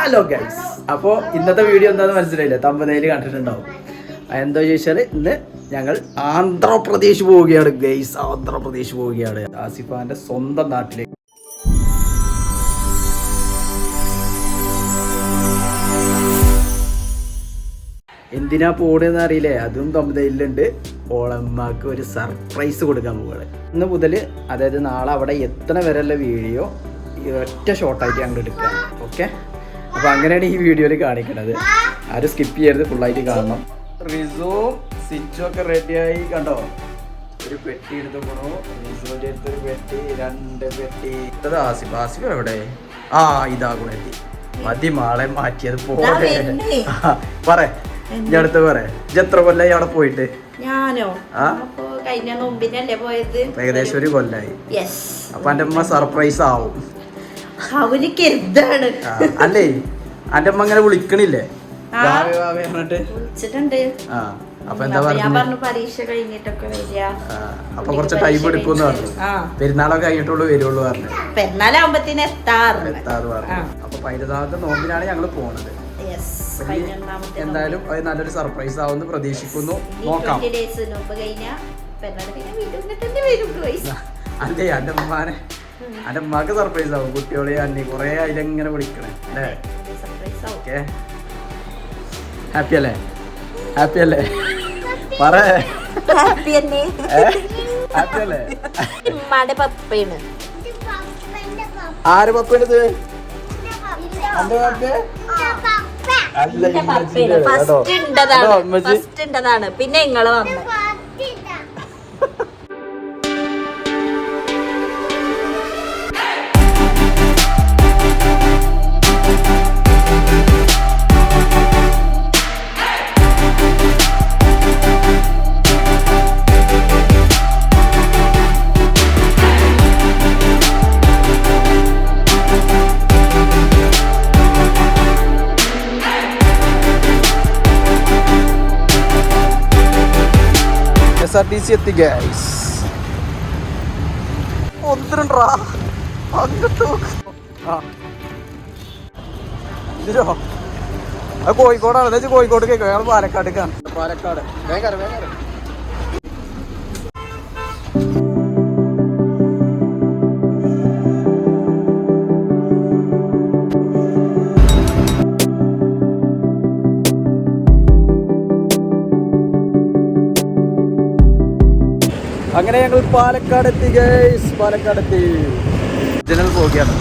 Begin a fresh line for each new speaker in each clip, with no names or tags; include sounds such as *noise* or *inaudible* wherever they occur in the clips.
Hello guys അപ്പോൾ ഇന്നത്തെ video എന്താണെന്ന് മനസ്സിലായില്ല? തമ്പനയിൽ കണ്ടിട്ടുണ്ടാവും. എന്താ ചോദിച്ചാൽ ഇന്ന് ഞങ്ങൾ ആന്ധ്രാപ്രദേശ് പോവുകയാണ് ഗൈസ് ആന്ധ്രാപ്രദേശ് പോവുകയാണ്. ആസിഫാന്റെ സ്വന്തം നാട്ടിലേക്ക്. എന്തിനാ പോണെന്ന് അറിയില്ലേ? അതും തമ്പതയിലുണ്ട് ഓളമ്മക്ക് ഒരു സർപ്രൈസ് കൊടുക്കാൻ പോവുകയാണ് ഇന്ന് മുതൽ അതായത് നാളെ അവിടെ എത്ര വരെയുള്ള വീഡിയോ ഒറ്റ ഷോർട്ടായിട്ട് ഞങ്ങൾ എടുക്കുക ഓക്കെ അപ്പോൾ അങ്ങനെയാണ് ഈ വീഡിയോയിൽ കാണിക്കണത്. ആരും സ്കിപ്പ് ചെയ്യരുത് ഫുള്ളായിട്ട് കാണണം. റിസോ സിച്ചും ഒക്കെ റെഡിയായി കണ്ടോ? ഒരു പെട്ടി എടുത്തു പോണു അടുത്തൊരു അടുത്ത് ഒരു പെട്ടി രണ്ട് പെട്ടി. ഇത് ആസിഫ്. ആസിഫ് എവിടെ? ആ ഇതാ ഗുണെത്തി മതി മാളെ മാറ്റിയത് പോലെ. *laughs* പറ ഞാൻ അടുത്ത് പറ. എത്ര കൊല്ലായി അവിടെ പോയിട്ട്?
ഞാനോ?
ആ?
അപ്പൊ കഴിഞ്ഞ നോമ്പിനല്ലേ പോയത്?
ഇപ്പൊ ഏകദേശം ഒരു കൊല്ലായി.
യെസ്
അപ്പൊ എന്റെ അമ്മ സർപ്രൈസ് ആവും. ആ, അല്ലേ? അന്റെ അമ്മ ഇങ്ങനെ വിളിക്കണില്ലേ?
ആ.
വാവേ വാവേ പറഞ്ഞിട്ട്.
വിളിച്ചിട്ടുണ്ട്.
ആ അപ്പൊ എന്താ
അപ്പൊ ഞാൻ
പറഞ്ഞു
പറഞ്ഞു പരീക്ഷ കഴിഞ്ഞിട്ടൊക്കെ വരിക.
അപ്പൊ കുറച്ച് ടൈം എടുക്കുമെന്ന് പറഞ്ഞു.
ആ.
പെരുന്നാളൊക്കെ കഴിഞ്ഞിട്ടുള്ളൂ വരുള്ളൂ പറഞ്ഞു.
പെരുന്നാലാവുമ്പത്തിന് എത്താറുണ്ട്
എത്താറ് പറഞ്ഞു.
ആ.
അപ്പൊ പതിനൊന്നാമത്തെ നോമ്പിനാണ് ഞങ്ങൾ പോണത്. എന്തായാലും അത് നല്ലൊരു സർപ്രൈസ് ആവുമെന്ന് പ്രതീക്ഷിക്കുന്നു. നോക്കാം. അല്ലേ എന്റെ അമ്മാനെ എന്റെ മക സർപ്രൈസ് ആവും കുട്ടികളെ അന്നെ കൊറേ അതിലെങ്ങനെ വിളിക്കണേ അല്ലേ. ഓക്കെ. ഹാപ്പി അല്ലേ? ഹാപ്പി അല്ലേ? പറ.
ഹാപ്പി തന്നെ.
ഹാപ്പി അല്ലേ?
ഉമ്മാടെ പപ്പയാണ്.
ആര് പപ്പേണ്ടത് എന്റെ പപ്പേ. അല്ല.
ഫസ്റ്റ് ഉണ്ടതാണ് ഫസ്റ്റ് ഉണ്ടതാണ് പിന്നെ നിങ്ങൾ വന്ന്.
ആർ ടി സി എത്തി ഗൈസ് ഒന്നിരണ്ടാ? അങ്ങോട്ട് ഇതിലോ? അത് കോഴിക്കോടാണ്. എന്താ കോഴിക്കോട് കേൾക്കും ഞങ്ങൾ പാലക്കാടേക്കാണ്. പാലക്കാട്. വേഗം വേഗം അങ്ങനെ ഞങ്ങൾ പാലക്കാട് എത്തി ഗൈസ് പാലക്കാട് എത്തി. ജനൽ പോകിയാണ്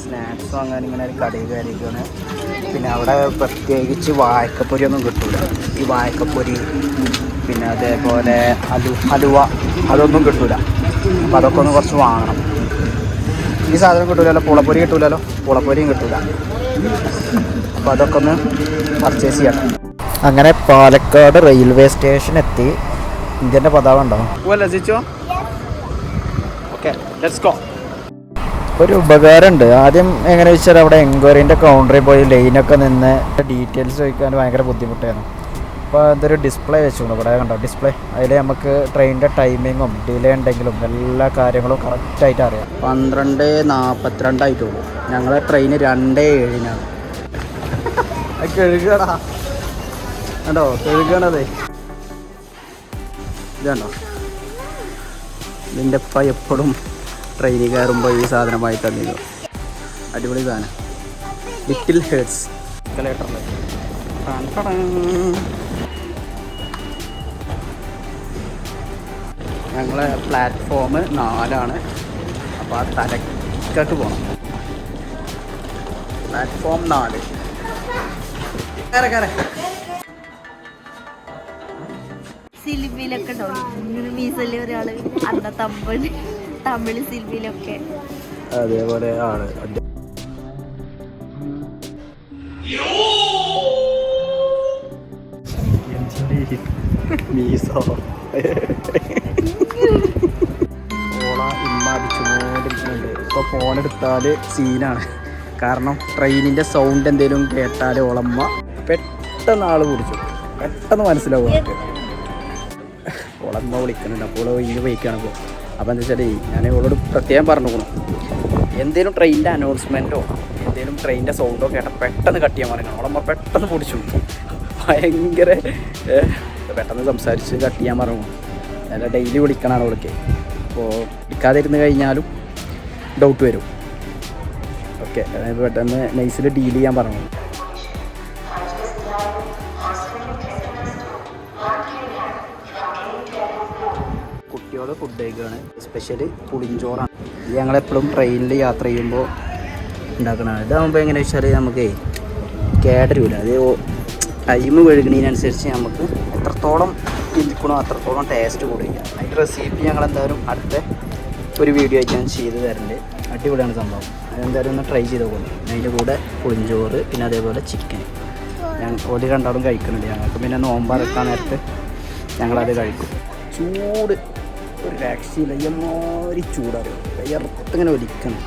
സ്നാക്സ് വാങ്ങാൻ ഇങ്ങനെ ഒരു കടയിൽ കയറിയിരിക്കുകയാണ്. പിന്നെ അവിടെ പ്രത്യേകിച്ച് വായക്കപ്പൊരി ഒന്നും കിട്ടൂല. ഈ വായക്കപ്പൊരി പിന്നെ അതേപോലെ അലു ഹലുവ അതൊന്നും കിട്ടൂല. അപ്പോൾ അതൊക്കെ ഒന്ന് കുറച്ച് വാങ്ങണം. ഈ സാധനം കിട്ടൂലല്ലോ. പുളപ്പൊരി കിട്ടൂലല്ലോ. പുളപ്പൊരിയും കിട്ടൂല. അപ്പോൾ അതൊക്കെ ഒന്ന് പർച്ചേസ് ചെയ്യണം. അങ്ങനെ പാലക്കാട് റെയിൽവേ സ്റ്റേഷൻ എത്തി. ഇന്ത്യന്റെ പതാക ഉണ്ടോ? ഒരു ഉപകാരമുണ്ട്. ആദ്യം എങ്ങനെ വെച്ചാൽ അവിടെ എൻക്വയറിന്റെ കൗണ്ടറിൽ പോയി ലൈനൊക്കെ നിന്ന് ഡീറ്റെയിൽസ് ചോദിക്കാൻ ഭയങ്കര ബുദ്ധിമുട്ടായിരുന്നു. അപ്പോൾ അതൊരു ഡിസ്പ്ലേ വെച്ചോളൂ ഇവിടെ കണ്ടോ? ഡിസ്പ്ലേ അതിൽ നമുക്ക് ട്രെയിനിന്റെ ടൈമിങ്ങും ഡിലേ ഉണ്ടെങ്കിലും എല്ലാ കാര്യങ്ങളും കറക്റ്റായിട്ട് അറിയാം. പന്ത്രണ്ട് നാൽപ്പത്തിരണ്ടായിട്ടുള്ളൂ ഞങ്ങളെ ട്രെയിന് രണ്ട് ഏഴിനാണ്. കഴുകടാ. കണ്ടോ? കഴുകണതേ. ഇതുണ്ടോ ഇതിന്റെ ഉപ്പ എപ്പോഴും ട്രെയിനിൽ കയറുമ്പോൾ ഈ സാധനമായി തന്നിരുന്നു. അടിപൊളി സാധനം. ലിറ്റിൽ ഹേർട്സ് എസ്കലേറ്ററിൽ ഞങ്ങളെ പ്ലാറ്റ്ഫോം നാലാണ്. അപ്പോൾ ആ തലക്കട്ട് പോകണം പ്ലാറ്റ്ഫോം നാല്. കയറ കയറി.
സിൽവിയിലൊക്കെ ഉണ്ടാവും. മീസല്ലേ ഒരാൾ അന്ന തമിഴ് തമിഴ് സിൽവിയിലൊക്കെ.
അതേപോലെ ആണ്. മീസോ ഓള ഇമ്മാടിച്ചുകൊണ്ടിരിക്കുന്നുണ്ട് ഇപ്പോൾ ഫോൺ എടുത്താൽ സീനാണ് കാരണം ട്രെയിനിന്റെ സൗണ്ട് എന്തെങ്കിലും കേട്ടാൽ ഓളമ്മ പെട്ടെന്ന് ആൾ കുടിച്ചു പെട്ടെന്ന് മനസ്സിലാവും ഓളമ്മ വിളിക്കുന്നുണ്ട്. അപ്പോൾ ഇങ്ങനെ പോയിക്കാണ് ഇപ്പോൾ. അപ്പോൾ എന്താ വെച്ചാൽ ഞാൻ ഓളോട് പ്രത്യേകം പറഞ്ഞു കൊടുക്കണം എന്തേലും ട്രെയിനിന്റെ അനൗൺസ്മെന്റോ എന്തേലും ട്രെയിനിന്റെ സൗണ്ടോ കേട്ടാൽ പെട്ടെന്ന് കട്ട് ചെയ്യാൻ പറയുന്നത് അവളമ്മ പെട്ടെന്ന് പൊടിച്ചു ഭയങ്കര പെട്ടെന്ന് സംസാരിച്ച് കട്ട് ചെയ്യാൻ പറഞ്ഞു അല്ല ഡെയിലി വിളിക്കണമാണ് അവൾക്ക്. അപ്പോൾ വിളിക്കാതിരുന്ന് കഴിഞ്ഞാലും ഡൗട്ട് വരും. ഓക്കെ പെട്ടെന്ന് നൈസിൽ ഡീൽ ചെയ്യാൻ പറഞ്ഞു കുട്ടിയോട് ഫുഡ് കഴിക്കുകയാണ് സ്പെഷ്യൽ പുളിഞ്ചോറാണ്. ഇത് ഞങ്ങളെപ്പോഴും ട്രെയിനിൽ യാത്ര ചെയ്യുമ്പോൾ ഉണ്ടാക്കണതാണ് ഇതാകുമ്പോൾ എങ്ങനെ വെച്ചാൽ നമുക്ക് കേടരൂല. അത് ടൈം വെഴുകണതിനനുസരിച്ച് നമുക്ക് എത്രത്തോളം ഇരിക്കണോ അത്രത്തോളം ടേസ്റ്റ് കൂടില്ല. അതിന്റെ റെസിപ്പി ഞങ്ങൾ എന്തായാലും അടുത്ത ഒരു വീഡിയോ ആയിട്ട് ഞാൻ ചെയ്ത് തരുന്നുണ്ട് അടിപൊളിയാണ് സംഭവം. അതെന്തായാലും ഒന്ന് ട്രൈ ചെയ്ത് നോക്കുന്നു അതിന്റെ കൂടെ പുളിഞ്ചോറ് പിന്നെ അതേപോലെ ചിക്കൻ ഞാൻ ഒരു രണ്ടാളും കഴിക്കുന്നുണ്ട് ഞങ്ങൾക്ക്. പിന്നെ നോമ്പറക്കാൻ നേരത്ത് ഞങ്ങളത് കഴിക്കും. ചൂട്. ഒരു രക്ഷയില്ല എമ്മാരി ചൂടറിയോ വിയർത്തിങ്ങനെ ഒലിക്കണം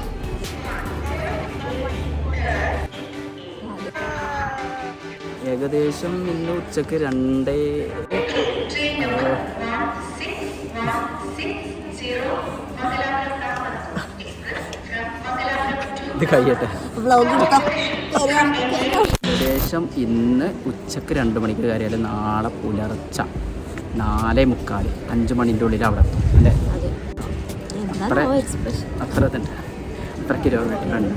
ഏകദേശം ഇന്ന് ഉച്ചയ്ക്ക് രണ്ടേ ഇത് കഴിയട്ടെ. ഏകദേശം ഇന്ന് ഉച്ചയ്ക്ക് രണ്ട് മണിക്ക് കാര്യമല്ല നാളെ പുലർച്ച. നാലേ മുക്കാൽ അഞ്ച് മണിന്റെ ഉള്ളിൽ അവിടെ എത്തും അല്ലേ? അത്ര അത്ര തന്നെ. അത്ര കിലോമീറ്റർ ഉണ്ട്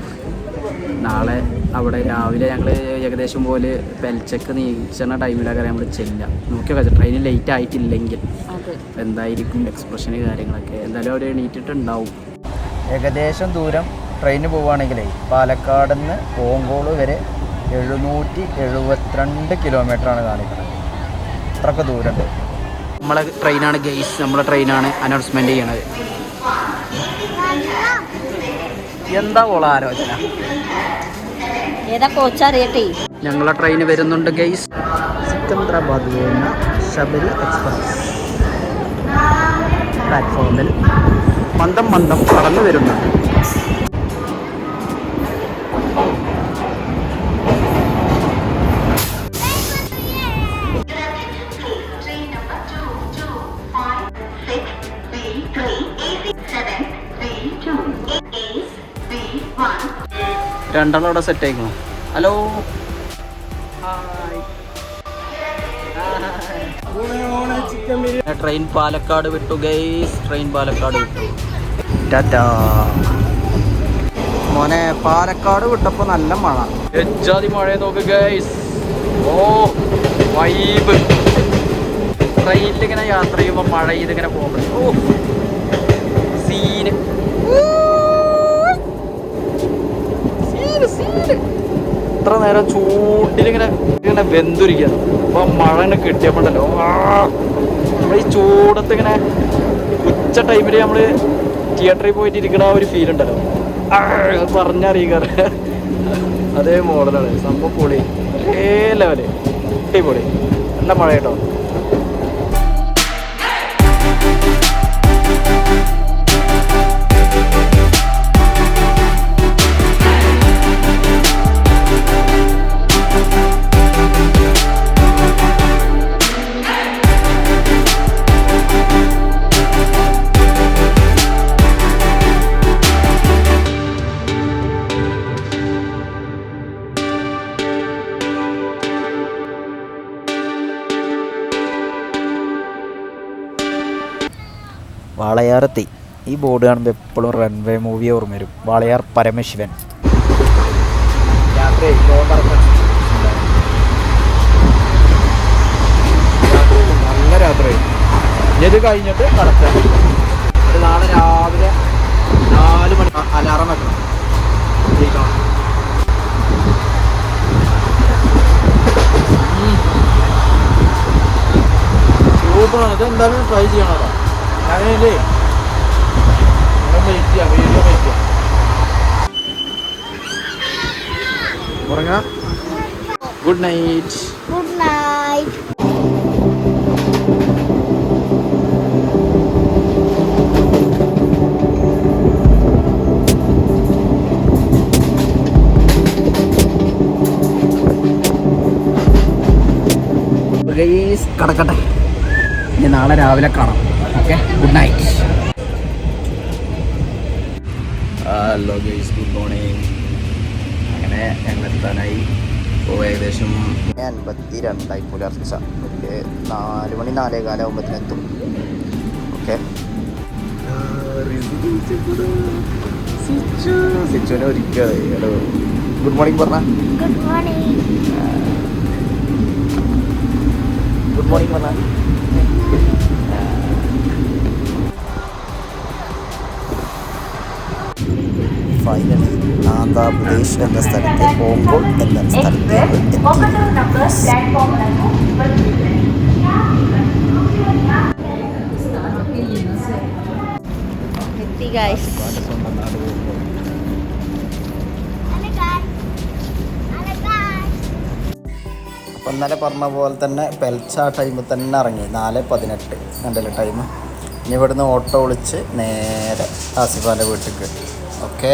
നാളെ അവിടെ രാവിലെ ഞങ്ങൾ ഏകദേശം പോലെ പെൽച്ചക്ക് നീച്ചണ ടൈമിലൊക്കെ നമ്മൾ ചെല്ലുക നോക്കിയൊക്കെ ട്രെയിൻ ലേറ്റ് ആയിട്ടില്ലെങ്കിൽ. എന്തായിരിക്കും എക്സ്പ്രഷൻ കാര്യങ്ങളൊക്കെ? എന്തായാലും അവർ എണീറ്റിട്ടുണ്ടാവും. ഏകദേശം ദൂരം ട്രെയിന് പോവുകയാണെങ്കിലേ പാലക്കാട് നിന്ന് ഓങ്കോൾ വരെ എഴുന്നൂറ്റി എഴുപത്തിരണ്ട് കിലോമീറ്ററാണ് കാണിക്കുന്നത് അത്രയ്ക്ക് ദൂരമുണ്ട്. നമ്മളെ ട്രെയിനാണ് ഗെയ്സ് നമ്മളെ ട്രെയിനാണ് അനൗൺസ്മെന്റ് ചെയ്യണത്. എന്താ ഓള ആലോചന?
ഏതാ കോച്ചറിയട്ടെ
ഞങ്ങളെ ട്രെയിൻ വരുന്നുണ്ട് ഗെയ്സ് സിക്കന്ദ്രാബാദ് പോകുന്ന ശബരി എക്സ്പ്രസ് പ്ലാറ്റ്ഫോമിൽ മന്ദം മന്ദം കടന്നു വരുന്നുണ്ട്. രണ്ടെണ്ണം അവിടെ സെറ്റ് ആയിക്കണോ. ഹലോ ട്രെയിൻ പാലക്കാട് വിട്ടു ഗൈസ് ട്രെയിൻ പാലക്കാട് വിട്ടു. ടാറ്റാ. മോനെ പാലക്കാട് വിട്ടപ്പോ നല്ല മഴ. എജാതി മഴ നോക്ക് ഗൈസ് ഓ വൈബ് ട്രെയിനിൽ ഇങ്ങനെ യാത്ര ചെയ്യുമ്പോൾ മഴ ചെയ്തിങ്ങനെ പോകുമ്പോൾ ഓ സീന് ഇത്ര നേരം ചൂട്ടിലിങ്ങനെ ഇങ്ങനെ വെന്തുരിക്കുകയാണ്. അപ്പൊ മഴ ഇങ്ങനെ കിട്ടിയപ്പോണ്ടല്ലോ. നമ്മൾ ഈ ചൂടത്ത് ഇങ്ങനെ ഉച്ച ടൈമിൽ നമ്മൾ തിയേറ്ററിൽ പോയിട്ട് ഇരിക്കണ ആ ഒരു ഫീൽ ഉണ്ടല്ലോ. പറഞ്ഞറിയിക്കാറ് അതേ മോഡലാണ്. സംഭവം പൊളി. ഒരേ ലെവൽ പൊളി നല്ല മഴ കേട്ടോ. വാളയാറെത്തി. ഈ ബോർഡ് കാണുമ്പോൾ എപ്പോഴും റൺവേ മൂവി ഓർമ്മ വരും. വാളയാർ പരമശിവൻ. രാത്രി നല്ല രാത്രി. ഇത് കഴിഞ്ഞിട്ട് കടത്താൻ നാളെ രാവിലെ നാല് മണി അലാറം വെക്കണം. ജയിക്കണം സൂപ്പറാണ് ഇത് എന്തായാലും ട്രൈ ചെയ്യണോ ഞാനില്ലേ വെയിറ്റ് ചെയ്യാം വീഡിയോ വെയിറ്റ് ചെയ്യാം. ഉറങ്ങാം. ഗുഡ് നൈറ്റ്
ഗുഡ് നൈറ്റ്
കടക്കട്ടെ. ഇനി നാളെ രാവിലെ കാണാം. Okay good night hello guys good morning അങ്ങനെ ഞങ്ങൾ എത്താനായി ഇപ്പോൾ ഏകദേശം അൻപത്തി രണ്ടായി പുലർച്ച ഒരു നാല് മണി നാലേ കാലാകുമ്പോഴത്തേനെത്തും ഓക്കെ സിച്ചുവിനെ ഒരിക്കൽ ഹലോ ഗുഡ് മോർണിംഗ് പറഞ്ഞ?
ഗുഡ് മോർണിംഗ്
ഗുഡ് മോർണിംഗ് പറഞ്ഞ? ഫൈനലി ആന്ധ്രാപ്രദേശ് എന്ന സ്ഥലത്തെ ഓങ്കോൾ എന്ന സ്ഥലത്തേക്ക് എത്തി.
എത്തി ഗൈസ്
അപ്പം ഇന്നലെ പറഞ്ഞ പോലെ തന്നെ പെൽച്ച ആ ടൈമിൽ തന്നെ ഇറങ്ങി. നാല് പതിനെട്ട് കണ്ടില്ല ടൈം ഇനി ഇവിടുന്ന് ഓട്ടോ വിളിച്ച് നേരെ ആസിഫാന്റെ വീട്ടിലേക്ക് ഓക്കെ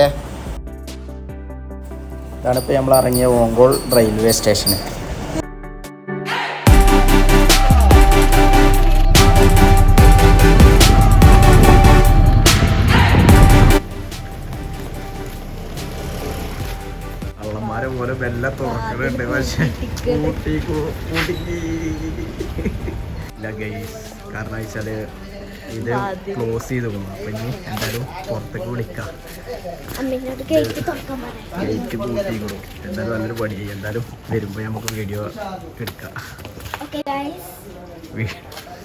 ഇതാണിപ്പോൾ നമ്മൾ ഇറങ്ങിയ ഓങ്കോൾ റെയിൽവേ സ്റ്റേഷന് പോലെ വെല്ല തുറക്കുന്നുണ്ട് പക്ഷെ കൂട്ടി കൂ- കുടുങ്ങി. ഇല്ല ഗൈസ് കാരണം വെച്ചാൽ ഇത് ക്ലോസ് ചെയ്ത് പോകുന്നു അപ്പൊ ഇനി എന്തായാലും പുറത്തേക്ക് വിളിക്കാം.
ഗേറ്റ്
കൊടുക്കും എന്തായാലും നല്ലൊരു പണി. ചെയ്യും എന്തായാലും വരുമ്പോൾ നമുക്ക് വീഡിയോ എടുക്കാം.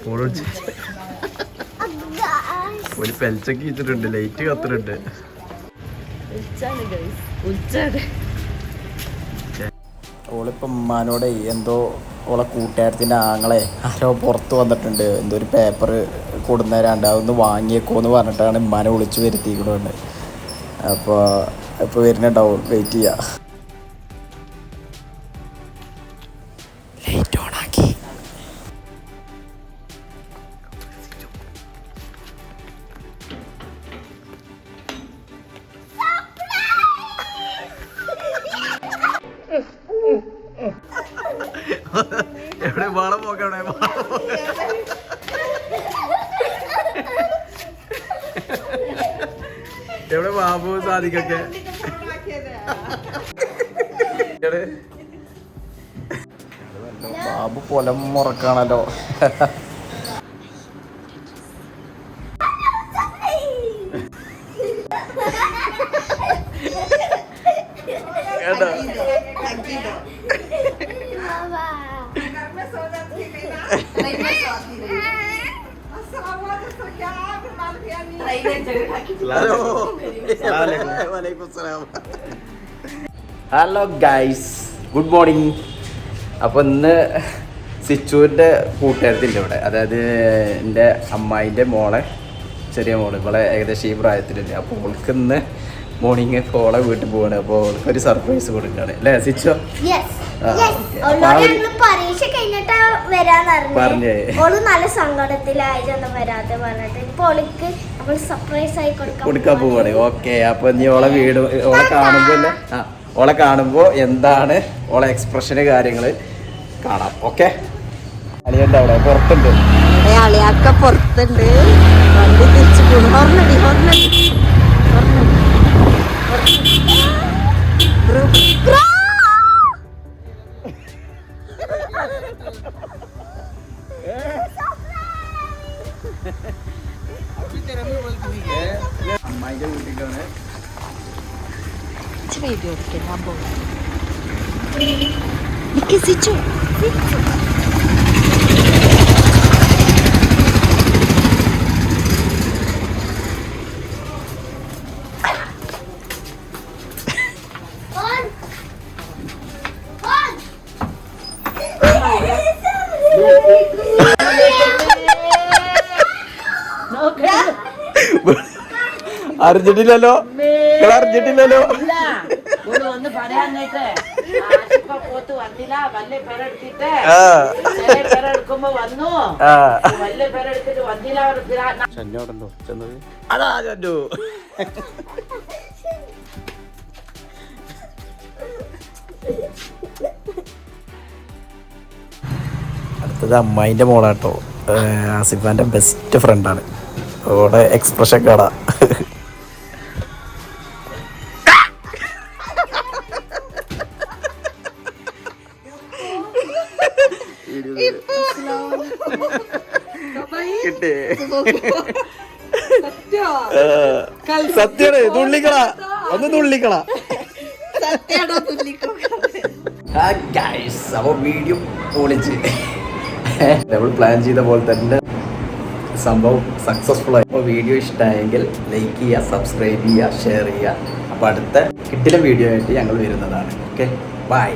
ഫോൺ വിളിച്ച്. ഒരു പെൽച്ചൊക്കെ ഇച്ചിട്ടുണ്ട് ലൈറ്റ് കത്തിട്ടുണ്ട്
ഉച്ചാണ് ഗൈസ് ഉച്ചാണ്
ഓളിപ്പം ഉമ്മാനോടെ എന്തോ ഓളെ കൂട്ടുകാരത്തിന്റെ ആങ്ങളെ ആരോ പുറത്ത് വന്നിട്ടുണ്ട്. എന്തോ ഒരു പേപ്പർ കൊടുന്നേരാണ്ട് അതൊന്ന് വാങ്ങിയേക്കോന്ന് പറഞ്ഞിട്ടാണ് ഉമ്മാനെ വിളിച്ച് വരുത്തിക്കൊണ്ട് അപ്പോൾ ഇപ്പോൾ വരുന്നുണ്ടാവും. വെയിറ്റ് ചെയ്യാം. വാളം പോക്കവിടെ എവിടെ ബാബു സാധിക്കൊക്കെ? ബാബു പൊലം മുറക്കാണല്ലോ കേട്ടോ ഹലോ ഗൈസ് ഗുഡ് മോർണിംഗ് അപ്പോൾ ഇന്ന് സിച്ചുവിന്റെ കൂട്ടുകാരത്തിന്റെ ഇവിടെ. അതായത് എന്റെ അമ്മായിന്റെ മോളെ ചെറിയ മോൾ. ഇവളെ ഏകദേശം ഈ പ്രായത്തിലുണ്ട് അപ്പോൾ അവൾക്ക് ഇന്ന് മോർണിംഗ് ഓളെ വീട്ടിൽ പോവാണ്. അപ്പോൾ അവൾക്ക് ഒരു സർപ്രൈസ് കൊടുക്കുകയാണ് അല്ലേ സിച്ചു? അപ്പൊ
പരീക്ഷ കഴിഞ്ഞിട്ടാ
പറഞ്ഞേ.
പറഞ്ഞു. ഓൾ നല്ല സങ്കടത്തിലായിരുന്നു വരാതെ പറഞ്ഞിട്ട്. ഇപ്പൊ ഓൾക്ക് കൊടുക്കാൻ
കൊടുക്കാൻ പോവാണ്. ഓക്കെ അപ്പൊ നീ ഓളെ വീട് ഓളെ കാണുമ്പോ ആ ഓളെ കാണുമ്പോ എന്താണ് ഓളെ എക്സ്പ്രഷന് കാര്യങ്ങൾ കാണാം. ഓക്കെ അളിയുണ്ട് അവിടെ പുറത്തുണ്ട്.
അളിയാക്ക പുറത്തുണ്ട്. വണ്ടി തിരിച്ചു പോകും ഹോർണടി ഹോർണടി.
അമ്മായിന്റെ വീട്ടിലാണ്.
വീഡിയോ എടുക്കാൻ പോകും വികസിച്ചു
അറിഞ്ഞിട്ടില്ലല്ലോ നിങ്ങൾ അറിഞ്ഞിട്ടില്ലല്ലോ അറിഞ്ഞിട്ടില്ലല്ലോ അതാ അടുത്തത് അമ്മായിന്റെ മോളാട്ടോ. ആസിഫാന്റെ ബെസ്റ്റ് ഫ്രണ്ടാണ് അവിടെ എക്സ്പ്രഷൻ കാടാ. കിട്ടേ സത്യാണ് തുള്ളിക്കള. ഒന്ന് തുള്ളിക്കള. അപ്പൊ വീഡിയോ പൊളിച്ച് നമ്മൾ പ്ലാൻ ചെയ്ത പോലെ തന്നെ സംഭവം സക്സസ്ഫുൾ ആയി. അപ്പോൾ വീഡിയോ ഇഷ്ടമായെങ്കിൽ ലൈക്ക് ചെയ്യുക സബ്സ്ക്രൈബ് ചെയ്യുക ഷെയർ ചെയ്യുക. അപ്പോൾ അടുത്ത കിട്ടിലെ വീഡിയോ ആയിട്ട് ഞങ്ങൾ വരുന്നതാണ്. Okay bye